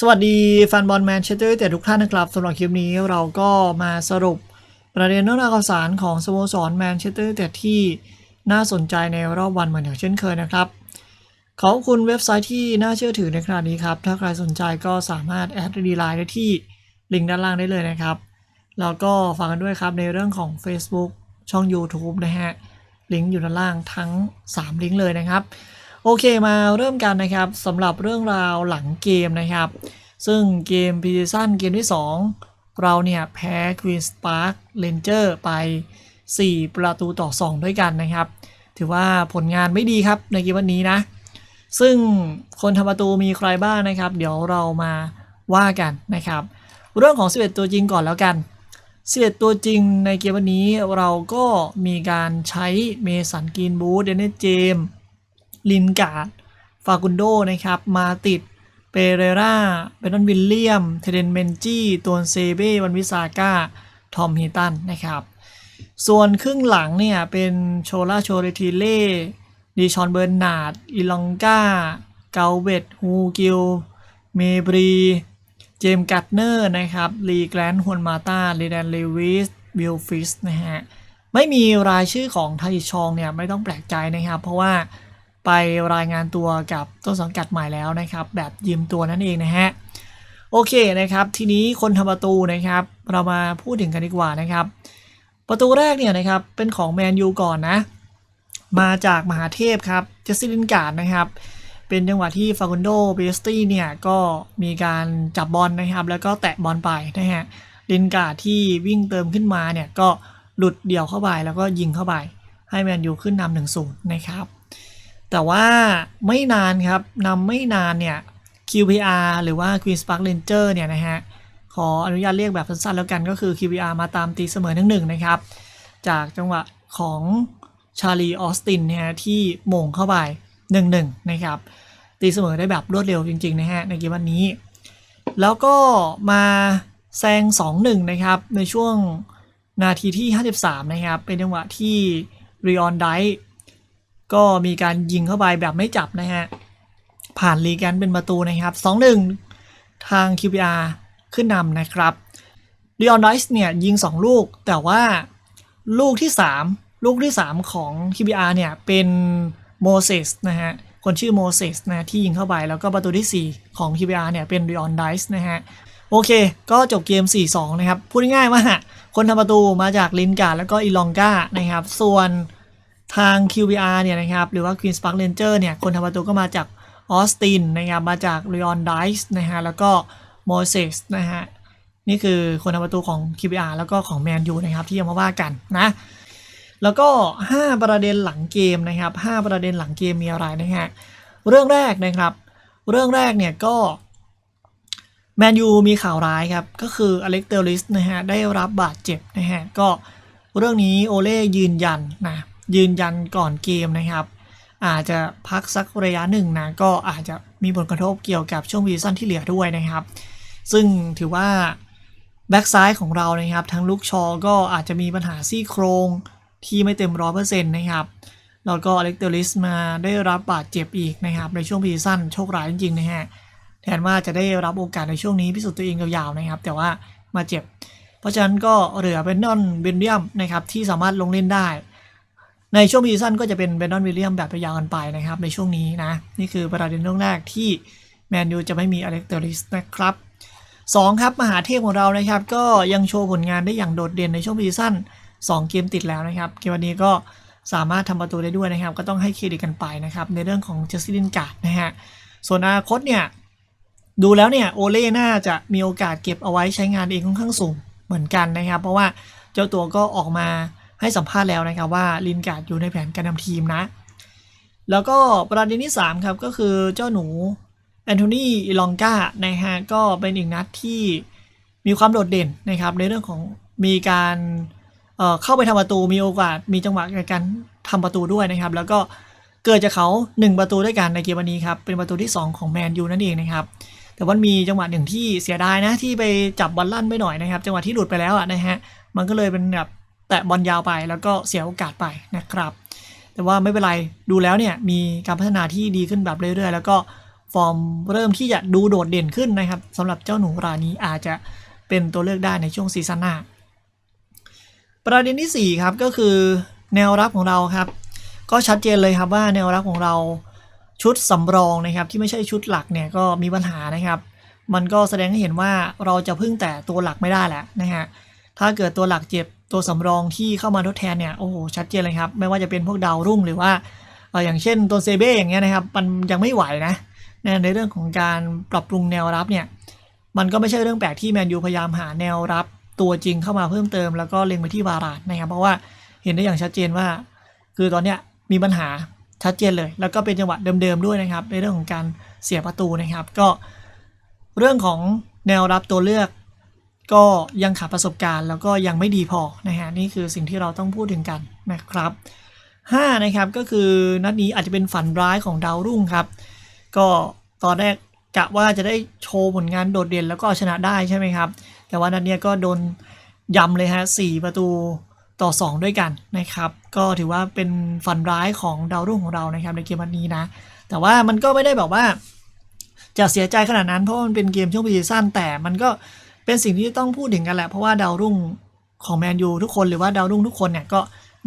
สวัสดีแฟนบอลแมนเชสเตอร์ยูไนเต็ดทุกท่านนะครับสำหรับคลิปนี้เราก็มาสรุปประเด็นเรื่องราวข่าวสารของสโมสรแมนเชสเตอร์ยูไนเต็ดที่น่าสนใจในรอบวันเหมือนอย่างเช่นเคยนะครับขอบคุณเว็บไซต์ที่น่าเชื่อถือในขณะนี้ครับ ถ้าใครสนใจก็สามารถแอดดีไลน์ได้ที่ลิงก์ด้านล่างได้เลยนะครับ แล้วก็ฝากกันด้วยครับในเรื่องของ Facebook ช่อง YouTube นะฮะลิงก์อยู่ด้านล่างทั้ง 3 ลิงก์เลยนะครับ โอเคมาเริ่มกันนะครับสำหรับเรื่องราวหลังเกมนะครับ ซึ่งเกมพีซันเกมที่ 2 เราเนี่ยแพ้ Queen's Park Ranger ไป 4 ประตูต่อ 2 ด้วยกันนะครับ ถือว่าผลงานไม่ดีครับในเกมวันนี้นะ ซึ่งคนทำประตูมีใครบ้างนะครับ เดี๋ยวเรามาว่ากันนะครับ เรื่องของ 11 ตัวจริงก่อนแล้วกัน 11 ตัวจริงในเกมวันนี้เราก็มีการใช้เมสันกรีนบูธเดนเนเจมส์ ลินการ์ดฟากุนโดนะครับมาติดเปเรราเบนนวิลเลียม เทเดนเมนจี้ตัวเซเบ้วันวิสาก้าทอมฮิตันนะครับ ส่วนครึ่งหลังเนี่ย เป็นโชลาโชเรติเล่ดิชอนเบอร์นาร์ดอิลองกาเกาเวตฮูกิล เมบรี เจมส์กัตเนอร์นะครับลีแกรนฮวนมาตาเรแดนเลวิสวิลฟิสนะฮะ ไม่มีรายชื่อของทาริชองเนี่ย ไม่ต้องแปลกใจนะครับ เพราะว่า ไปรายงานตัวกับต้นสังกัดใหม่แล้วนะครับ แบบยืมตัวนั่นเองนะฮะโอเคนะครับ ทีนี้คนทำประตูนะครับ เรามาพูดถึงกันดีกว่านะครับ ประตูแรกเนี่ยนะครับเป็นของแมนยูก่อนนะ มาจากมหาเทพครับเจสซี่ลินการ์ดนะครับเป็นจังหวะที่ฟากุนโดเบสตี้เนี่ยก็มีการจับบอลนะครับ แล้วก็แตะบอลไปนะฮะลินการ์ดที่วิ่งเติมขึ้นมาเนี่ยก็หลุดเดี่ยวเข้าไปแล้วก็ยิงเข้าไป ให้แมนยูขึ้นนำหนึ่งศูนย์นะครับ แต่ว่าไม่นานครับนำไม่นานเนี่ย QPR หรือว่า Queen's Park Ranger เนี่ยนะฮะ ขออนุญาตเรียกแบบสั้นๆแล้วกันก็คือ QPR มาตามตีเสมอหนึ่งหนึ่งนะครับ จากจังหวะของชาลีออสตินเนี่ยฮะที่โมงเข้าไป1-1นนะครับ ตีเสมอได้แบบรวดเร็วจริงๆนะฮะในเกมวันนี้ แล้วก็มาแซง 2-1 นะครับ ในช่วงนาทีที่ 53 นะครับ เป็นจังหวะที่รีออนได ก็มีการยิงเข้าไปแบบไม่จับนะฮะ ผ่านลีแกนเป็นประตูนะครับ 2-1 ทาง QPR ขึ้นนำนะครับเ e ออนไดส์เนี่ยยิง 2 ลูก แต่ว่าลูกที่ 3 ลูกที่ 3 ของ QPR เนี่ยเป็นโมเสสนะฮะ คนชื่อโมเสสนะที่ยิงเข้าไปแล้วก็ประตูที่ 4 ของ QPR เนี่ยเป็น r ออนไดส์นะฮะโอเค ก็จบเกม 4-2 นะครับ พูดง่ายว่าคนทำประตูมาจากลินการ์แล้วก็อีลองกานะครับ ส่วน ทาง QBR เนี่ยนะครับหรือว่า Queen's Park Ranger เนี่ยคนทำประตูก็มาจากออสตินนะครับมาจาก r อ o n d i c e นะฮะแล้วก็ Moses นะฮะนี่คือคนทำประตูของ QBR แล้วก็ของ Man U นะครับที่จะมาว่ากันนะแล้วก็ 5 ประเด็นหลังเกมนะครับ 5 ประเด็นหลังเกมมีอะไรนะฮะเรื่องแรกนะครับ เรื่องแรกเนี่ยก็แมนยูมีข่าวร้ายครับ ก็คืออเล็กเตอริสนะฮะได้รับบาดเจ็บนะฮะก็เรื่องนี้โอเล่ยืนยันนะ ยืนยันก่อนเกมนะครับ อาจจะพักสักระยะหนึ่งนะก็อาจจะมีผลกระทบเกี่ยวกับช่วงวีซั่นที่เหลือด้วยนะครับ ซึ่งถือว่าแบ็กซ้ายของเรานะครับทั้งลูกชอก็อาจจะมีปัญหาซี่โครงที่ไม่เต็มร้อยเปอร์เซ็นต์นะครับแล้วก็อเล็กเตอริสมาได้รับบาดเจ็บอีกนะครับ ในช่วงวีซันโชคร้ายจริงๆนะฮะแทนว่าจะได้รับโอกาสในช่วงนี้พิสูจน์ตัวเองยาวๆนะครับ แต่ว่ามาเจ็บ เพราะฉะนั้นก็เหลือเป็นนอนเบนเดียมนะครับที่สามารถลงเล่นได้ ในช่วงพีซันก็จะเป็นเบนดอนวิลเลียมแบบยาวกันไปนะครับ ในช่วงนี้นะ นี่คือประเด็นเรื่องแรกที่แมนยูจะไม่มีอเล็กเตอริสนะครับ2ครับ มหาเทพของเรานะครับ ก็ยังโชว์ผลงานได้อย่างโดดเด่นในช่วงพีซัน2 เกมติดแล้วนะครับ เกมวันนี้ก็สามารถทำประตูได้ด้วยนะครับ ก็ต้องให้เครดิตกันไปนะครับ ในเรื่องของเจสซี่ลินการ์ดนะฮะส่วนอนาคตเนี่ย ดูแล้วเนี่ย โอเล่น่าจะมีโอกาสเก็บเอาไว้ใช้งานเองค่อนข้างสูงเหมือนกันนะครับ เพราะว่าเจ้าตัวก็ออกมา ให้สัมภาษณ์แล้วนะครับว่าลินการ์ดอยู่ในแผนการนำทีมนะ แล้วก็ประเด็นที่ 3 ครับ ก็คือเจ้าหนูแอนโทนีอิลองกานะฮะก็เป็นอีกนัดที่มีความโดดเด่นนะครับ ในเรื่องของมีการเเข้าไปทำประตูมีโอกาสมีจังหวะในการทำประตูด้วยนะครับ แล้วก็เกิดจากเขา 1 ประตูด้วยกันในเกมวันนี้ครับ เป็นประตูที่ 2 ของแมนยูนั่นเองนะครับแต่ว่ามีจังหวะหนึ่งที่เสียดายนะที่ไปจับบอลลั่นไปหน่อยนะครับ จังหวะที่หลุดไปแล้วอะนะฮะมันก็เลยเป็นแบบ แตะบอลยาวไปแล้วก็เสียโอกาสไปนะครับ แต่ว่าไม่เป็นไรดูแล้วเนี่ยมีการพัฒนาที่ดีขึ้นแบบเรื่อยๆ แล้วก็ฟอร์มเริ่มที่จะดูโดดเด่นขึ้นนะครับสำหรับเจ้าหนูรายนี้อาจจะเป็นตัวเลือกได้ในช่วงซีซั่นหน้า ประเด็นที่ 4 ครับก็คือแนวรับของเราครับ ก็ชัดเจนเลยครับว่าแนวรับของเราชุดสำรองนะครับที่ไม่ใช่ชุดหลักเนี่ยก็มีปัญหานะครับ มันก็แสดงให้เห็นว่าเราจะพึ่งแต่ตัวหลักไม่ได้แหละนะฮะถ้าเกิดตัวหลักเจ็บ ตัวสำรองที่เข้ามาทดแทนเนี่ยโอ้โหชัดเจนเลยครับ ไม่ว่าจะเป็นพวกดาวรุ่งหรือว่าอย่างเช่นตัวเซเบ้อย่างเงี้ยนะครับ มันยังไม่ไหวนะในเรื่องของการปรับปรุงแนวรับเนี่ยมันก็ไม่ใช่เรื่องแปลกที่แมนยูพยายามหาแนวรับตัวจริงเข้ามาเพิ่มเติม แล้วก็เล็งไปที่วารานนะครับ เพราะว่าเห็นได้อย่างชัดเจนว่า คือตอนเนี้ยมีปัญหาชัดเจนเลย แล้วก็เป็นจังหวะเดิมๆด้วยนะครับ ในเรื่องของการเสียประตูนะครับ ก็ เรื่องของแนวรับตัวเลือก ก็ยังขาดประสบการณ์แล้วก็ยังไม่ดีพอนะฮะนี่คือสิ่งที่เราต้องพูดถึงกันนะครับ5นะครับก็คือนัดนี้อาจจะเป็นฝันร้ายของดาวรุ่งครับ ก็ตอนแรกกะว่าจะได้โชว์ผลงานโดดเด่นแล้วก็เอาชนะได้ใช่ไหมครับ แต่ว่านัดนี้ก็โดนยำเลยฮะสี่ประตูต่อ 2 ด้วยกันนะครับ ก็ถือว่าเป็นฝันร้ายของดาวรุ่งของเรานะครับในเกมวันนี้นะ แต่ว่ามันก็ไม่ได้แบบว่าจะเสียใจขนาดนั้นเพราะมันเป็นเกมช่วงปีซีซั่นแต่มันก็ เป็นสิ่งที่ต้องพูดถึงกันแหละเพราะว่าดาวรุ่งของแมนยูทุกคนหรือว่าดาวรุ่งทุกคนเนี่ยก็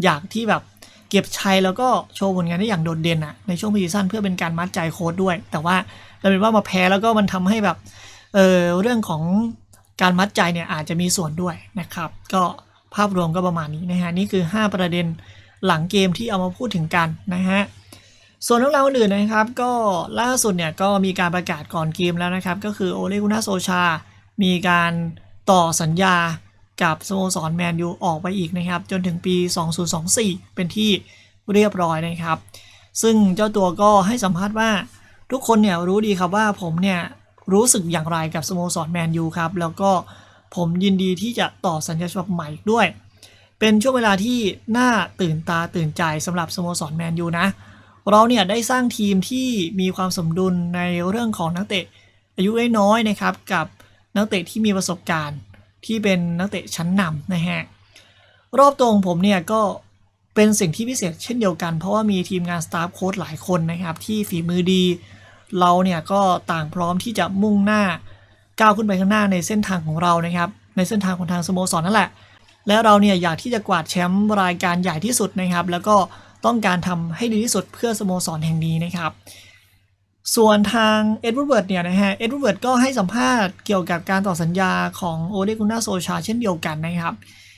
อยากที่แบบเก็บชัยแล้วก็โชว์ผลงานได้อย่างโดดเด่นอะในช่วงปีซีซั่นเพื่อเป็นการมัดใจโค้ดด้วย แต่ว่าเราเป็นว่ามาแพ้แล้วก็มันทำให้แบบเออเรื่องของการมัดใจเนี่ยอาจจะมีส่วนด้วยนะครับ ก็ภาพรวมก็ประมาณนี้นะฮะนี่คือ 5 ประเด็นหลังเกมที่เอามาพูดถึงกันนะฮะส่วนเรื่องราวอื่นนะครับ ก็ล่าสุดเนี่ยก็มีการประกาศก่อนเกมแล้วนะครับ ก็คือโอเลกุนาโซชา มีการต่อสัญญากับสโมสรแมนยูออกไปอีกนะครับ จนถึงปี 2024 เป็นที่เรียบร้อยนะครับ ซึ่งเจ้าตัวก็ให้สัมภาษณ์ว่าทุกคนเนี่ยรู้ดีครับว่าผมเนี่ยรู้สึกอย่างไรกับสโมสรแมนยูครับ แล้วก็ผมยินดีที่จะต่อสัญญาฉบับใหม่ด้วย เป็นช่วงเวลาที่น่าตื่นตาตื่นใจสำหรับสโมสรแมนยูนะ เราเนี่ยได้สร้างทีมที่มีความสมดุลในเรื่องของนักเตะอายุน้อยๆนะครับ กับ นักเตะที่มีประสบการณ์ที่เป็นนักเตะชั้นนำนะฮะรอบตัวของผมเนี่ยก็เป็นสิ่งที่พิเศษเช่นเดียวกัน เพราะว่ามีทีมงานสตาฟโค้ดหลายคนนะครับที่ฝีมือดี เราเนี่ยก็ต่างพร้อมที่จะมุ่งหน้าก้าวขึ้นไปข้างหน้าในเส้นทางของเรานะครับในเส้นทางของทางสโมสรนั่นแหละ และเราเนี่ยอยากที่จะกวาดแชมป์รายการใหญ่ที่สุดนะครับ แล้วก็ต้องการทำให้ดีที่สุดเพื่อสโมสรแห่งนี้นะครับ ส่วนทางเอ็ดเวิร์ดเนี่ยนะฮะเอ็ดเวิร์ดก็ให้สัมภาษณ์เกี่ยวกับการต่อสัญญาของโอเลกุน่าโซชาเช่นเดียวกันนะครับ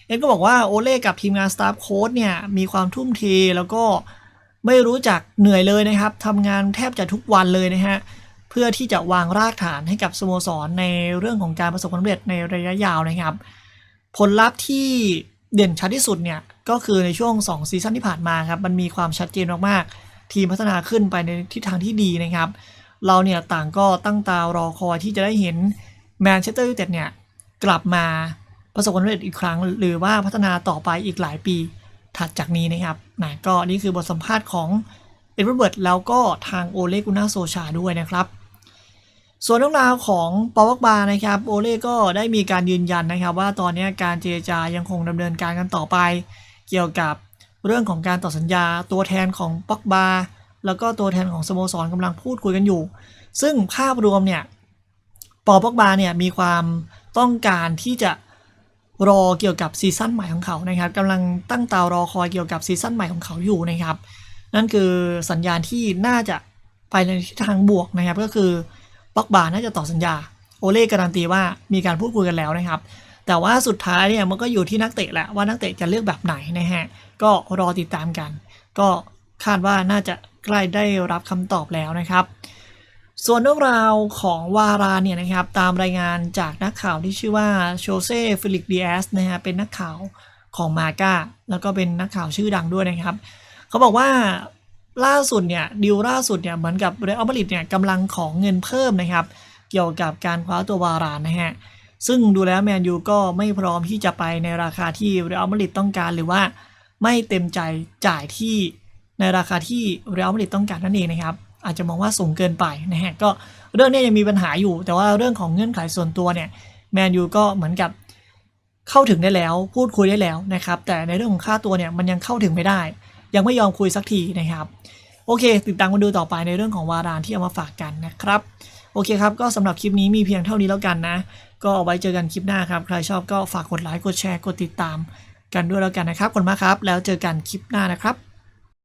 เอ็ดก็บอกว่าโอเล่กับทีมงานสตาฟโค้ดเนี่ยมีความทุ่มเทแล้วก็ไม่รู้จักเหนื่อยเลยนะครับทำงานแทบจะทุกวันเลยนะฮะเพื่อที่จะวางรากฐานให้กับสโมสรในเรื่องของการประสบความสำเร็จในระยะยาวนะครับ ผลลัพธ์ที่เด่นชัดที่สุดเนี่ยก็คือในช่วง 2 ซีซั่นที่ผ่านมาครับมันมีความชัดเจนมากๆ ทีมพัฒนาขึ้นไปในทิศทางที่ดีนะครับ เราเนี่ยต่างก็ตั้งตารอคอยที่จะได้เห็นแมนเชสเตอร์ยูไนเต็ดเนี่ยกลับมาประสบความสำเร็จอีกครั้ง หรือว่าพัฒนาต่อไปอีกหลายปีถัดจากนี้นะครับนะก็นี่คือบทสัมภาษณ์ของเอ็ดเวิร์ดแล้วก็ทางโอเลกุน่าโซชาด้วยนะครับ ส่วนเรื่องราวของปอวักบานะครับโอเล่ก็ได้มีการยืนยันนะครับ ว่าตอนนี้การเจรจายังคงดำเนินการกันต่อไป เกี่ยวกับ เรื่องของการต่อสัญญาตัวแทนของปอกบาแล้วก็ตัวแทนของสโมสรกำลังพูดคุยกันอยู่ ซึ่งภาพรวมเนี่ยปอปอกบาเนี่ยมีความต้องการที่จะรอเกี่ยวกับซีซั่นใหม่ของเขานะครับกำลังตั้งตารอคอยเกี่ยวกับซีซั่นใหม่ของเขาอยู่นะครับ นั่นคือสัญญาณที่น่าจะไปในทิศทางบวกนะครับ ก็คือป็อกบาน่าจะต่อสัญญาโอเล่การันตีว่ามีการพูดคุยกันแล้วนะครับ แต่ว่าสุดท้ายเนี่ยมันก็อยู่ที่นักเตะแหละว่านักเตะจะเลือกแบบไหนนะฮะก็รอติดตามกัน ก็คาดว่าน่าจะใกล้ได้รับคำตอบแล้วนะครับ ส่วนเรื่องราวของวาราเนี่ยนะครับตามรายงานจากนักข่าวที่ชื่อว่าโชเซ่ฟิลิกดีแอสนะฮะเป็นนักข่าวของมาก้าแล้วก็เป็นนักข่าวชื่อดังด้วยนะครับ เขาบอกว่าล่าสุดเนี่ยดิวล่าสุดเนี่ยเหมือนกับเรอัลมาดริดเนี่ยกำลังของเงินเพิ่มนะครับ เกี่ยวกับการคว้าตัววารานนะฮะ ซึ่งดูแล้วแมนยูก็ไม่พร้อมที่จะไปในราคาที่เรอัลมาดริดต้องการหรือว่าไม่เต็มใจจ่ายที่ในราคาที่เรอัลมาดริดต้องการนั่นเองนะครับ อาจจะมองว่าสูงเกินไปนะฮะก็เรื่องนี้ยังมีปัญหาอยู่ แต่ว่าเรื่องของเงื่อนไขส่วนตัวเนี่ยแมนยูก็เหมือนกับเข้าถึงได้แล้ว พูดคุยได้แล้วนะครับ แต่ในเรื่องของค่าตัวเนี่ยมันยังเข้าถึงไม่ได้ ยังไม่ยอมคุยสักทีนะครับ โอเค ติดตามกันดูต่อไปในเรื่องของวารานที่เอามาฝากกันนะครับ โอเคครับ ก็สำหรับคลิปนี้มีเพียงเท่านี้แล้วกันนะ ก็เอาไว้เจอกันคลิปหน้าครับ ใครชอบก็ฝากกดไลค์กดแชร์กดติดตามกันด้วยแล้วกันนะครับขอบคุณมากครับ แล้วเจอกันคลิปหน้านะครับ